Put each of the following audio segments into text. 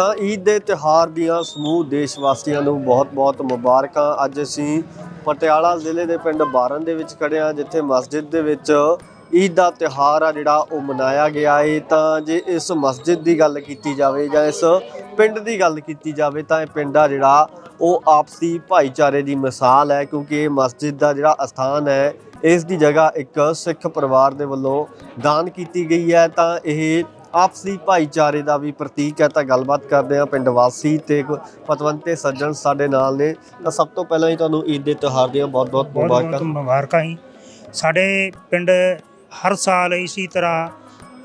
ਤਾਂ ਈਦ ਦੇ ਤਿਉਹਾਰ ਦੀਆਂ ਸਮੂਹ ਦੇਸ਼ ਵਾਸੀਆਂ ਨੂੰ ਬਹੁਤ-ਬਹੁਤ ਮੁਬਾਰਕਾਂ। ਅੱਜ ਅਸੀਂ ਪਟਿਆਲਾ ਜ਼ਿਲ੍ਹੇ ਦੇ ਪਿੰਡ ਬਾਰਨ ਦੇ ਵਿੱਚ ਖੜੇ ਹਾਂ, ਜਿੱਥੇ ਮਸਜਿਦ ਦੇ ਵਿੱਚ ਈਦ ਦਾ ਤਿਉਹਾਰ ਆ ਜਿਹੜਾ ਉਹ ਮਨਾਇਆ ਗਿਆ ਏ। ਤਾਂ ਜੇ ਇਸ ਮਸਜਿਦ ਦੀ ਗੱਲ ਕੀਤੀ ਜਾਵੇ ਜਾਂ ਇਸ ਪਿੰਡ ਦੀ ਗੱਲ ਕੀਤੀ ਜਾਵੇ ਤਾਂ ਇਹ ਪਿੰਡ ਆ ਜਿਹੜਾ ਉਹ ਆਪਸੀ ਭਾਈਚਾਰੇ ਦੀ ਮਿਸਾਲ ਹੈ, ਕਿਉਂਕਿ ਇਹ ਮਸਜਿਦ ਦਾ ਜਿਹੜਾ ਅਸਥਾਨ ਹੈ, ਇਸ ਦੀ ਜਗ੍ਹਾ ਇੱਕ ਸਿੱਖ ਪਰਿਵਾਰ ਦੇ ਵੱਲੋਂ ਦਾਨ ਕੀਤੀ ਗਈ ਹੈ। ਤਾਂ ਇਹ ਆਪਸੀ ਭਾਈਚਾਰੇ ਦਾ ਵੀ ਪ੍ਰਤੀਕ ਹੈ। ਤਾਂ ਗੱਲਬਾਤ ਕਰਦੇ ਹਾਂ ਪਿੰਡ ਵਾਸੀ ਤੇ ਪਤਵੰਤੇ ਸੱਜਣ ਸਾਡੇ ਨਾਲ ਨੇ। ਤਾਂ ਸਭ ਤੋਂ ਪਹਿਲਾਂ ਹੀ ਤੁਹਾਨੂੰ ਈਦ ਦੇ ਤਿਉਹਾਰ ਦੀਆਂ ਬਹੁਤ-ਬਹੁਤ ਬਹੁਤ ਮੁਬਾਰਕਾਂ। ਬਹੁਤ ਮੁਬਾਰਕਾਂ ਜੀ। ਸਾਡੇ ਪਿੰਡ ਹਰ ਸਾਲ ਇਸੇ ਤਰ੍ਹਾਂ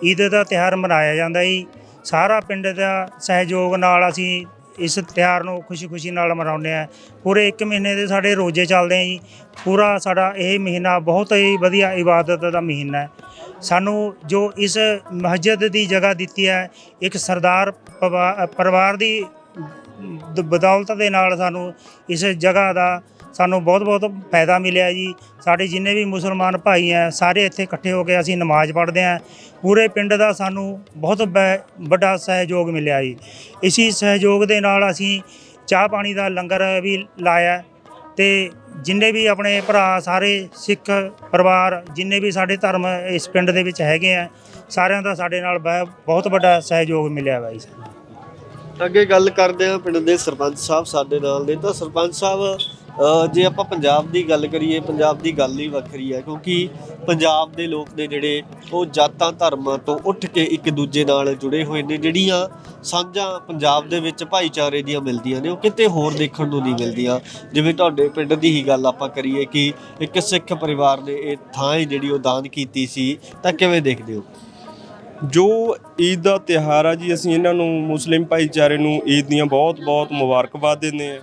ਈਦ ਦਾ ਤਿਉਹਾਰ ਮਨਾਇਆ ਜਾਂਦਾ ਜੀ। ਸਾਰਾ ਪਿੰਡ ਦਾ ਸਹਿਯੋਗ ਨਾਲ ਅਸੀਂ ਇਸ ਤਿਉਹਾਰ ਨੂੰ ਖੁਸ਼ੀ-ਖੁਸ਼ੀ ਨਾਲ ਮਨਾਉਂਦੇ ਆ ਪੂਰੇ 1 ਮਹੀਨੇ ਦੇ ਸਾਡੇ ਰੋਜ਼ੇ ਚੱਲਦੇ ਆ ਜੀ। ਪੂਰਾ ਸਾਡਾ ਇਹ ਮਹੀਨਾ ਬਹੁਤ ਹੀ ਵਧੀਆ ਇਬਾਦਤ ਦਾ ਮਹੀਨਾ ਹੈ। ਸਾਨੂੰ ਜੋ ਇਸ ਮਸਜਿਦ ਦੀ ਜਗ੍ਹਾ ਦਿੱਤੀ ਹੈ, ਇੱਕ ਸਰਦਾਰ ਪਵਾ- ਪਰਿਵਾਰ ਦੀ ਬਦੌਲਤ ਦੇ ਨਾਲ ਸਾਨੂੰ ਇਸ ਜਗ੍ਹਾ ਦਾ ਸਾਨੂੰ ਬਹੁਤ-ਬਹੁਤ ਫਾਇਦਾ ਮਿਲਿਆ ਜੀ। ਸਾਡੇ ਜਿੰਨੇ ਵੀ ਮੁਸਲਮਾਨ ਭਾਈ ਆ ਸਾਰੇ ਇੱਥੇ ਇਕੱਠੇ ਹੋ ਕੇ ਅਸੀਂ ਨਮਾਜ਼ ਪੜ੍ਹਦੇ ਆ ਪੂਰੇ ਪਿੰਡ ਦਾ ਸਾਨੂੰ ਬਹੁਤ ਬੈ- ਵੱਡਾ ਸਹਿਯੋਗ ਮਿਲਿਆ ਜੀ। ਇਸੀ ਸਹਿਯੋਗ ਦੇ ਨਾਲ ਅਸੀਂ ਚਾਹ ਪਾਣੀ ਦਾ ਲੰਗਰ ਵੀ ਲਾਇਆ ਤੇ ਜਿੰਨੇ ਵੀ ਆਪਣੇ ਭਰਾ, ਸਾਰੇ ਸਿੱਖ ਪਰਿਵਾਰ, ਜਿੰਨੇ ਵੀ ਸਾਡੇ ਧਰਮ ਇਸ ਪਿੰਡ ਦੇ ਵਿੱਚ ਹੈਗੇ ਆ, ਸਾਰਿਆਂ ਦਾ ਸਾਡੇ ਨਾਲ ਬੈ- ਬਹੁਤ ਵੱਡਾ ਸਹਿਯੋਗ ਮਿਲਿਆ ਵਾ ਜੀ ਅੱਗੇ ਗੱਲ ਕਰਦੇ ਹਾਂ ਪਿੰਡ ਦੇ ਸਰਪੰਚ ਸਾਹਿਬ ਸਾਡੇ ਨਾਲ ਨੇ। ਤਾਂ ਸਰਪੰਚ ਸਾਹਿਬ ਜੇ ਆਪਾਂ ਪੰਜਾਬ ਦੀ ਗੱਲ ਕਰੀਏ, ਪੰਜਾਬ ਦੀ ਗੱਲ ਹੀ ਵੱਖਰੀ ਹੈ, ਕਿਉਂਕਿ ਪੰਜਾਬ ਦੇ ਲੋਕ ਨੇ ਜਿਹੜੇ, ਉਹ ਜਾਤਾਂ, ਧਰਮਾਂ ਤੋਂ ਉੱਠ ਕੇ ਇੱਕ ਦੂਜੇ ਨਾਲ ਜੁੜੇ ਹੋਏ ਨੇ, ਜਿਹੜੀਆਂ ਸਾਂਝਾਂ ਪੰਜਾਬ ਦੇ ਵਿੱਚ ਭਾਈਚਾਰੇ ਦੀਆਂ ਮਿਲਦੀਆਂ ਨੇ, ਉਹ ਕਿਤੇ ਹੋਰ ਦੇਖਣ ਨੂੰ ਨਹੀਂ ਮਿਲਦੀਆਂ। ਜਿਵੇਂ ਤੁਹਾਡੇ ਪਿੰਡ ਦੀ ਹੀ ਗੱਲ ਆਪਾਂ ਕਰੀਏ ਕਿ ਇੱਕ ਸਿੱਖ ਪਰਿਵਾਰ ਨੇ ਇਹ ਥਾਂ ਹੀ ਜਿਹੜੀ ਉਹ ਦਾਨ ਕੀਤੀ ਸੀ, ਤਾਂ ਕਿਵੇਂ ਦੇਖਦੇ ਹੋ? ਜੋ ਈਦ ਦਾ ਤਿਹਾਰ ਆ ਜੀ, ਅਸੀਂ ਇਹਨਾਂ ਨੂੰ ਮੁਸਲਿਮ ਭਾਈਚਾਰੇ ਨੂੰ ਈਦ ਦੀਆਂ ਬਹੁਤ-ਬਹੁਤ ਮੁਬਾਰਕਬਾਦ ਦਿੰਦੇ ਆ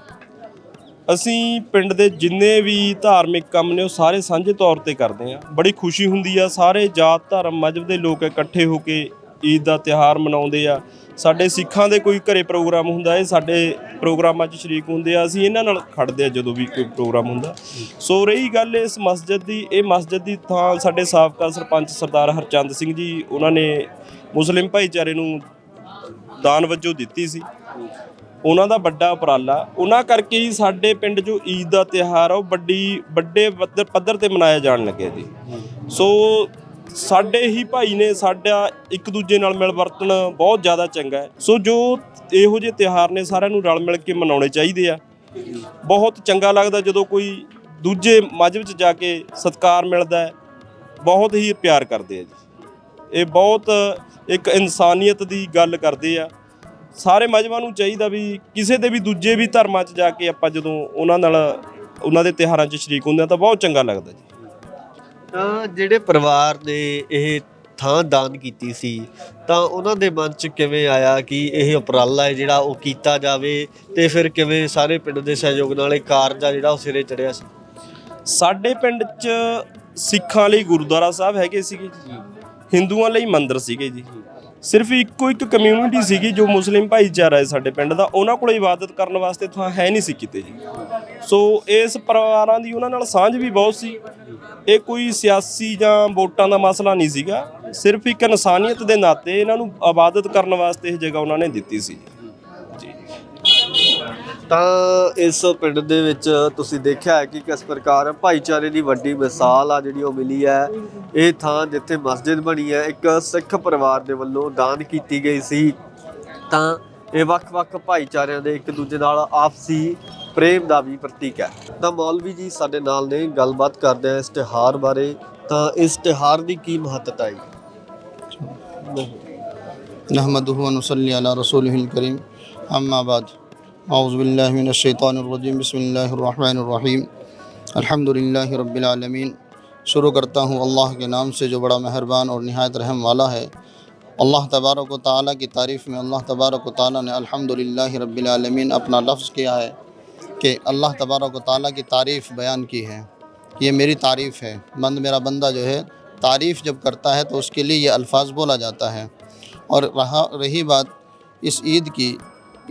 ਅਸੀਂ ਪਿੰਡ ਦੇ ਜਿੰਨੇ ਵੀ ਧਾਰਮਿਕ ਕੰਮ ਨੇ ਉਹ ਸਾਰੇ ਸਾਂਝੇ ਤੌਰ ਤੇ ਕਰਦੇ ਆ ਬੜੀ ਖੁਸ਼ੀ ਹੁੰਦੀ ਆ, ਸਾਰੇ ਜਾਤ ਧਰਮ ਮਜਬ ਦੇ ਲੋਕ ਇਕੱਠੇ ਹੋ ਕੇ ਈਦ ਦਾ ਤਿਹਾਰ ਮਨਾਉਂਦੇ ਆ। ਸਾਡੇ ਸਿੱਖਾਂ ਦੇ ਕੋਈ ਘਰੇ ਪ੍ਰੋਗਰਾਮ ਹੁੰਦਾ, ਇਹ ਸਾਡੇ ਪ੍ਰੋਗਰਾਮਾਂ 'ਚ ਸ਼ਰੀਕ ਹੁੰਦੇ ਆ। ਅਸੀਂ ਇਹਨਾਂ ਨਾਲ ਖੜਦੇ ਆ ਜਦੋਂ ਵੀ ਕੋਈ ਪ੍ਰੋਗਰਾਮ ਹੁੰਦਾ। ਸੋ ਰਹੀ ਗੱਲ ਇਸ ਮਸਜਿਦ ਦੀ, ਇਹ ਮਸਜਿਦ ਦੀ ਥਾਂ ਸਾਡੇ ਸਾਬਕਾ ਸਰਪੰਚ ਸਰਦਾਰ ਹਰਚੰਦ ਸਿੰਘ ਜੀ, ਉਹਨਾਂ ਨੇ ਮੁਸਲਿਮ ਭਾਈਚਾਰੇ ਨੂੰ ਦਾਨ ਵਜੋਂ ਦਿੱਤੀ ਸੀ। ਉਹਨਾਂ ਦਾ ਵੱਡਾ ਉਪਰਾਲਾ। ਉਹਨਾਂ ਕਰਕੇ ਹੀ ਸਾਡੇ ਪਿੰਡ ਜੋ ਈਦ ਦਾ ਤਿਉਹਾਰ ਆ, ਉਹ ਵੱਡੀ, ਵੱਡੇ ਪੱਧਰ- ਪੱਧਰ ਤੇ ਮਨਾਇਆ ਜਾਣ ਲੱਗਿਆ ਜੀ। ਸੋ ਸਾਡੇ ਹੀ ਭਾਈ ਨੇ ਸਾਡਾ ਇੱਕ ਦੂਜੇ ਨਾਲ ਮਿਲ ਵਰਤਣ ਬਹੁਤ ਜ਼ਿਆਦਾ ਚੰਗਾ ਹੈ। ਸੋ ਜੋ ਇਹੋ ਜਿਹੇ ਤਿਉਹਾਰ ਨੇ ਸਾਰਿਆਂ ਨੂੰ ਰਲ ਮਿਲ ਕੇ ਮਨਾਉਣੇ ਚਾਹੀਦੇ ਆ। ਬਹੁਤ ਚੰਗਾ ਲੱਗਦਾ ਜਦੋਂ ਕੋਈ ਦੂਜੇ ਮਜਬ 'ਚ ਜਾ ਕੇ ਸਤਿਕਾਰ ਮਿਲਦਾ ਹੈ। ਬਹੁਤ ਹੀ ਪਿਆਰ ਕਰਦੇ ਆ ਜੀ। ਇਹ ਬਹੁਤ ਇੱਕ ਇਨਸਾਨੀਅਤ ਦੀ ਗੱਲ ਕਰਦੇ ਆ। ਸਾਰੇ ਮਜਬਾਂ ਨੂੰ ਚਾਹੀਦਾ ਵੀ ਕਿਸੇ ਦੇ ਵੀ ਦੂਜੇ ਵੀ ਧਰਮਾਂ 'ਚ ਜਾ ਕੇ ਆਪਾਂ ਜਦੋਂ ਉਹਨਾਂ ਨਾਲ ਉਹਨਾਂ ਦੇ ਤਿਉਹਾਰਾਂ 'ਚ ਸ਼ਰੀਕ ਹੁੰਦੇ ਆ ਤਾਂ ਬਹੁਤ ਚੰਗਾ ਲੱਗਦਾ ਜੀ। ਤਾਂ ਜਿਹੜੇ ਪਰਿਵਾਰ ਨੇ ਇਹ ਥਾਂ ਦਾਨ ਕੀਤੀ ਸੀ ਤਾਂ ਉਹਨਾਂ ਦੇ ਮਨ 'ਚ ਕਿਵੇਂ ਆਇਆ ਕਿ ਇਹ ਉਪਰਾਲਾ ਹੈ ਜਿਹੜਾ ਉਹ ਕੀਤਾ ਜਾਵੇ ਤੇ ਫਿਰ ਕਿਵੇਂ ਸਾਰੇ ਪਿੰਡ ਦੇ ਸਹਿਯੋਗ ਨਾਲ ਇਹ ਕਾਰਜ ਆ ਜਿਹੜਾ ਉਹ ਸਿਰੇ ਚੜਿਆ ਸੀ? ਸਾਡੇ ਪਿੰਡ 'ਚ ਸਿੱਖਾਂ ਲਈ ਗੁਰਦੁਆਰਾ ਸਾਹਿਬ ਹੈਗੇ ਸੀਗੇ ਜੀ। ਹਿੰਦੂਆਂ ਲਈ ਮੰਦਿਰ ਸੀਗੇ ਜੀ। ਸਿਰਫ ਇੱਕੋ ਇੱਕ ਕਮਿਊਨਿਟੀ ਸੀਗੀ ਜੋ ਮੁਸਲਿਮ ਭਾਈਚਾਰਾ ਹੈ ਸਾਡੇ ਪਿੰਡ ਦਾ। ਉਹਨਾਂ ਕੋਲ ਇਬਾਦਤ ਕਰਨ ਵਾਸਤੇ ਥਾਂ ਹੈ ਨਹੀਂ ਸੀ ਕਿਤੇ। ਜੀ ਸੋ ਇਸ ਪਰਿਵਾਰਾਂ ਦੀ ਉਹਨਾਂ ਨਾਲ ਸਾਂਝ ਵੀ ਬਹੁਤ ਸੀ। ਇਹ ਕੋਈ ਸਿਆਸੀ ਜਾਂ ਵੋਟਾਂ ਦਾ ਮਸਲਾ ਨਹੀਂ ਸੀਗਾ। ਸਿਰਫ ਇੱਕ ਇਨਸਾਨੀਅਤ ਦੇ ਨਾਤੇ ਇਹਨਾਂ ਨੂੰ ਇਬਾਦਤ ਕਰਨ ਵਾਸਤੇ ਇਹ ਜਗ੍ਹਾ ਉਹਨਾਂ ਨੇ ਦਿੱਤੀ ਸੀ। ਤਾਂ ਇਸ ਪਿੰਡ ਦੇ ਵਿੱਚ ਤੁਸੀਂ ਦੇਖਿਆ ਹੈ ਕਿ ਕਿਸ ਪ੍ਰਕਾਰ ਭਾਈਚਾਰੇ ਦੀ ਵੱਡੀ ਮਿਸਾਲ ਆ ਜਿਹੜੀ ਉਹ ਮਿਲੀ ਹੈ। ਇਹ ਥਾਂ ਜਿੱਥੇ ਮਸਜਿਦ ਬਣੀ ਹੈ, ਇੱਕ ਸਿੱਖ ਪਰਿਵਾਰ ਦੇ ਵੱਲੋਂ ਦਾਨ ਕੀਤੀ ਗਈ ਸੀ। ਤਾਂ ਇਹ ਵੱਖ-ਵੱਖ ਭਾਈਚਾਰਿਆਂ ਦੇ ਇੱਕ ਦੂਜੇ ਨਾਲ ਆਪਸੀ ਪ੍ਰੇਮ ਦਾ ਵੀ ਪ੍ਰਤੀਕ ਹੈ। ਤਾਂ ਮੌਲਵੀ ਜੀ, ਸਾਡੇ ਨਾਲ ਨੇ, ਗੱਲਬਾਤ ਕਰਦੇ ਆ ਇਸ ਤਿਉਹਾਰ ਬਾਰੇ। ਤਾਂ ਇਸ ਤਿਉਹਾਰ ਦੀ ਕੀ ਮਹੱਤਤਾ ਹੈ? اعوذ باللہ من الشیطان الرجیم بسم اللہ الرحمن الرحیم الحمد للہ رب العالمین شروع کرتا ہوں اللہ کے نام سے جو بڑا مہربان اور نہایت رحم والا ہے. اللہ تبارک و تعالیٰ کی تعریف میں اللہ تبارک و تعالیٰ نے الحمد رب العالمین اپنا لفظ کیا ہے کہ اللہ تبارک و تعالیٰ کی تعریف بیان کی ہے. یہ میری تعریف ہے. بند میرا بندہ جو ہے، تعریف جب کرتا ہے تو اس کے لیے یہ الفاظ بولا جاتا ہے۔ اور رہا رہی بات اس عید کی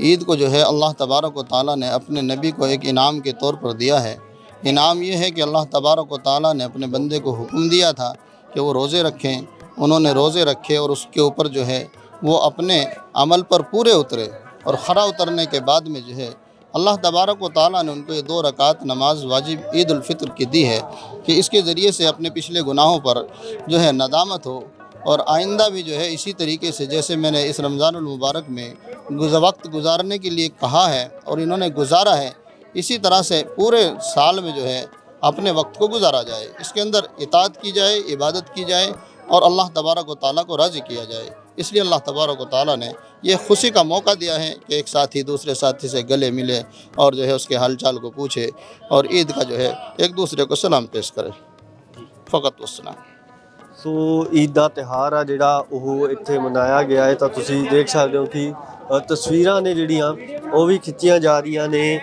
عید کو جو ہے اللہ تبارک و تعالیٰ نے اپنے نبی کو ایک انعام کے طور پر دیا ہے۔ انعام یہ ہے کہ اللہ تبارک و تعالیٰ نے اپنے بندے کو حکم دیا تھا کہ وہ روزے رکھیں۔ انہوں نے روزے رکھے اور اس کے اوپر جو ہے وہ اپنے عمل پر پورے اترے اور خرا اترنے کے بعد میں جو ہے اللہ تبارک و تعالیٰ نے ان کو یہ دو رکعت نماز واجب عید الفطر کی دی ہے کہ اس کے ذریعے سے اپنے پچھلے گناہوں پر جو ہے ندامت ہو۔ اور آئندہ بھی جو ہے اسی طریقے سے جیسے میں نے اس رمضان المبارک میں وقت گزارنے کے لیے کہا ہے اور انہوں نے گزارا ہے، اسی طرح سے پورے سال میں جو ہے اپنے وقت کو گزارا جائے۔ اس کے اندر اطاعت کی جائے، عبادت کی جائے اور اللہ تبارک و تعالیٰ کو راضی کیا جائے۔ اس لیے اللہ تبارک و تعالیٰ نے یہ خوشی کا موقع دیا ہے کہ ایک ساتھی دوسرے ساتھی سے گلے ملے اور جو ہے اس کے حال چال کو پوچھے اور عید کا جو ہے ایک دوسرے کو سلام پیش کرے۔ فقط وسلام ਸੋ ਈਦ ਦਾ ਤਿਹਾਰ ਆ ਜਿਹੜਾ ਉਹ ਇੱਥੇ ਮਨਾਇਆ ਗਿਆ ਹੈ। ਤਾਂ ਤੁਸੀਂ ਦੇਖ ਸਕਦੇ ਹੋ ਕਿ ਤਸਵੀਰਾਂ ਨੇ ਜਿਹੜੀਆਂ, ਉਹ ਵੀ ਖਿੱਚੀਆਂ ਜਾ ਰਹੀਆਂ ਨੇ।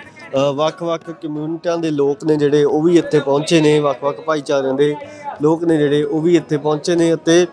ਵੱਖ-ਵੱਖ ਕਮਿਊਨਿਟੀਆਂ ਦੇ ਲੋਕ ਨੇ ਜਿਹੜੇ, ਉਹ ਵੀ ਇੱਥੇ ਪਹੁੰਚੇ ਨੇ। ਵੱਖ-ਵੱਖ ਭਾਈਚਾਰਿਆਂ ਦੇ ਲੋਕ ਨੇ ਜਿਹੜੇ, ਉਹ ਵੀ ਇੱਥੇ ਪਹੁੰਚੇ ਨੇ। ਅਤੇ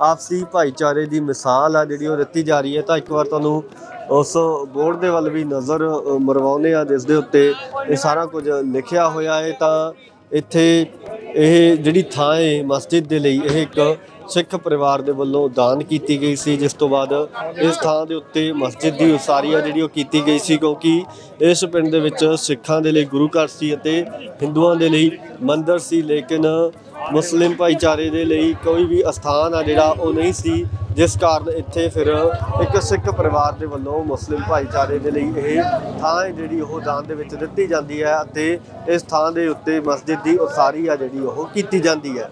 ਆਪਸੀ ਭਾਈਚਾਰੇ ਦੀ ਮਿਸਾਲ ਆ ਜਿਹੜੀ ਉਹ ਦਿੱਤੀ ਜਾ ਰਹੀ ਹੈ। ਤਾਂ ਇੱਕ ਵਾਰ ਤੁਹਾਨੂੰ ਉਸ ਬੋਰਡ ਦੇ ਵੱਲ ਵੀ ਨਜ਼ਰ ਮਰਵਾਉਂਦੇ ਆ ਜਿਸ ਦੇ ਉੱਤੇ ਇਹ ਸਾਰਾ ਕੁਝ ਲਿਖਿਆ ਹੋਇਆ ਹੈ। ਤਾਂ ਇੱਥੇ ਇਹ ਜਿਹੜੀ ਥਾਂ ਹੈ ਮਸਜਿਦ ਦੇ ਲਈ ਇਹ ਇੱਕ ਸਿੱਖ ਪਰਿਵਾਰ ਦੇ ਵੱਲੋਂ ਦਾਨ ਕੀਤੀ ਗਈ ਸੀ, ਜਿਸ ਤੋਂ ਬਾਅਦ ਇਸ ਥਾਂ ਦੇ ਉੱਤੇ ਮਸਜਿਦ ਦੀ ਉਸਾਰੀ ਆ ਜਿਹੜੀ ਉਹ ਕੀਤੀ ਗਈ ਸੀ, ਕਿਉਂਕਿ ਇਸ ਪਿੰਡ ਦੇ ਵਿੱਚ ਸਿੱਖਾਂ ਦੇ ਲਈ ਗੁਰੂ ਘਰ ਸੀ ਅਤੇ ਹਿੰਦੂਆਂ ਦੇ ਲਈ ਮੰਦਰ ਸੀ, ਲੇਕਿਨ ਮੁਸਲਿਮ ਭਾਈਚਾਰੇ ਦੇ ਲਈ ਕੋਈ ਵੀ ਅਸਥਾਨ ਆ ਜਿਹੜਾ ਉਹ ਨਹੀਂ ਸੀ, ਜਿਸ ਕਾਰਨ ਇੱਥੇ ਫਿਰ ਇੱਕ ਸਿੱਖ ਪਰਿਵਾਰ ਦੇ ਵੱਲੋਂ ਮੁਸਲਿਮ ਭਾਈਚਾਰੇ ਦੇ ਲਈ ਇਹ ਥਾਂ ਹੈ ਜਿਹੜੀ ਉਹ ਦਾਨ ਦੇ ਵਿੱਚ ਦਿੱਤੀ ਜਾਂਦੀ ਹੈ ਅਤੇ ਇਸ ਥਾਂ ਦੇ ਉੱਤੇ ਮਸਜਿਦ ਦੀ ਉਸਾਰੀ ਆ ਜਿਹੜੀ ਉਹ ਕੀਤੀ ਜਾਂਦੀ ਹੈ।